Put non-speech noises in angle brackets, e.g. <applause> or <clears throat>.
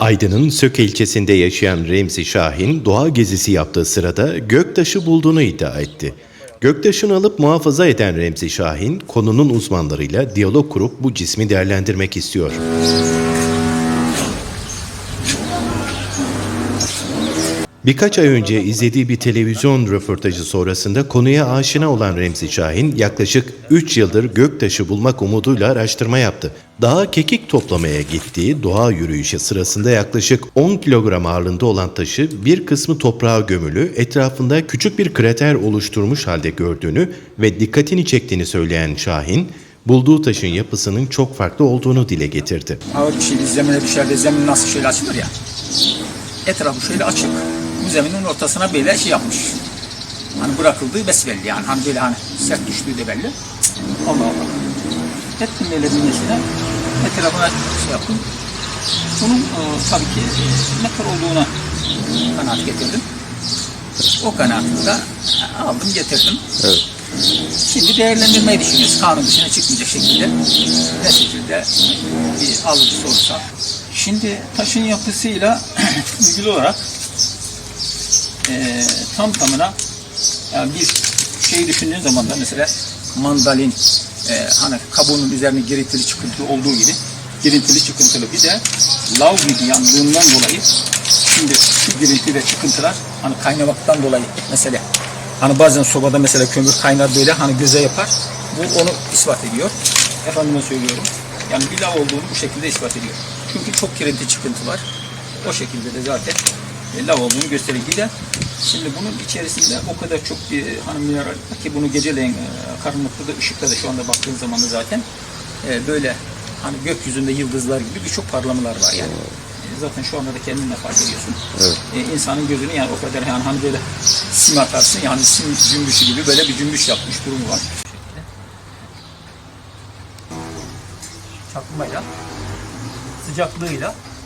Aydın'ın Söke ilçesinde yaşayan Remzi Şahin doğa gezisi yaptığı sırada göktaşı bulduğunu iddia etti. Göktaşını alıp muhafaza eden Remzi Şahin, konunun uzmanlarıyla diyalog kurup bu cismi değerlendirmek istiyor. Birkaç ay önce izlediği bir televizyon röportajı sonrasında konuya aşina olan Remzi Şahin yaklaşık 3 yıldır göktaşı bulmak umuduyla araştırma yaptı. Dağa kekik toplamaya gittiği doğa yürüyüşü sırasında yaklaşık 10 kilogram ağırlığında olan taşı bir kısmı toprağa gömülü, etrafında küçük bir krater oluşturmuş halde gördüğünü ve dikkatini çektiğini söyleyen Şahin, bulduğu taşın yapısının çok farklı olduğunu dile getirdi. Ağır bir şey zemine düşer de zemin nasıl şöyle açılır ya. Etrafı şöyle açık. Zeminin ortasına böyle şey yapmış. Hani bırakıldığı besbelli yani. Hani böyle hani sert düştüğü de belli. Allah Allah. Ettim böyle bünyesine. Etrafına şey yaptım. Bunun e, tabii ki ne kadar olduğuna kanaat getirdim. O kanaatı da e, aldım getirdim. Şimdi değerlendirmeyi düşünüyoruz. Kanun dışına çıkmayacak şekilde. Ne şekilde bir alıcı olursa. Şimdi taşın yapısıyla <clears throat> ilgili olarak eee tam tamına yani bir şey düşündüğün zaman da mesela mandalin eee, hani kabuğunun üzerine girintili çıkıntılı olduğu gibi girintili çıkıntılı. Bir de lav gibi yandığından dolayı şimdi şu girinti ve çıkıntılar hani kaynamaktan dolayı mesela hani bazen sobada mesela kömür kaynar böyle hani göze yapar. Bu onu ispat ediyor. Efendime söylüyorum. Yani bir lav olduğunu bu şekilde ispat ediyor. Çünkü çok girinti çıkıntı var. O şekilde de zaten e, lav olduğunu gösteriyor. Bir de şimdi bunun içerisinde o kadar çok bir mineral var ki bunu geceleyin e, karanlıkta da ışıkta da şu anda baktığın zaman da zaten e, böyle hani gökyüzünde yıldızlar gibi birçok parlamalar var yani. Zaten şu anda da kendin de fark ediyorsun. E, insanın gözünü yani o kadar yani hani böyle sim atarsın yani sim cümbüşü gibi böyle bir cümbüş yapmış durumu var. Çakmayla sıcaklığıyla